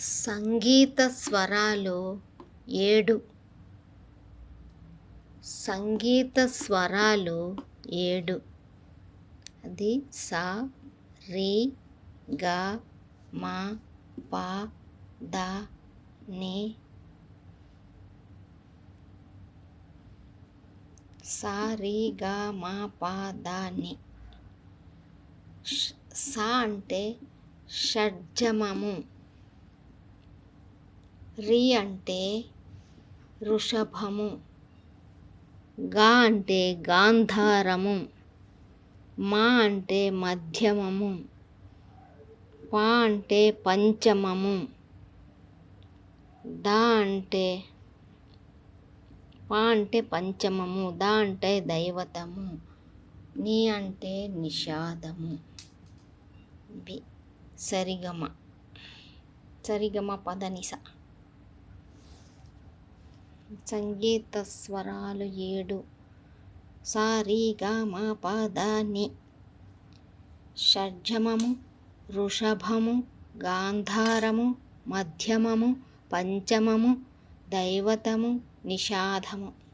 సంగీత స్వరాలు ఏడు. సంగీత స్వరాలు ఏడు. అది సా రి గా మా పా ద ని. సా రి గా మా పా దా ని. సా అంటే షడ్జమము. రి అంటే వృషభము. గా అంటే గాంధారము. మా అంటే మధ్యమము. పా అంటే పంచమము. దా అంటే పా అంటే పంచమము దా అంటే దైవతము నీ అంటే నిషాదము. ఇవి సరిగమ. సరిగమ పదనిస సంగీత స్వరాలు ఏడు. సారీ గా మా షడ్జమము వృషభము గాంధారము మధ్యమము పంచమము దైవతము నిషాధము.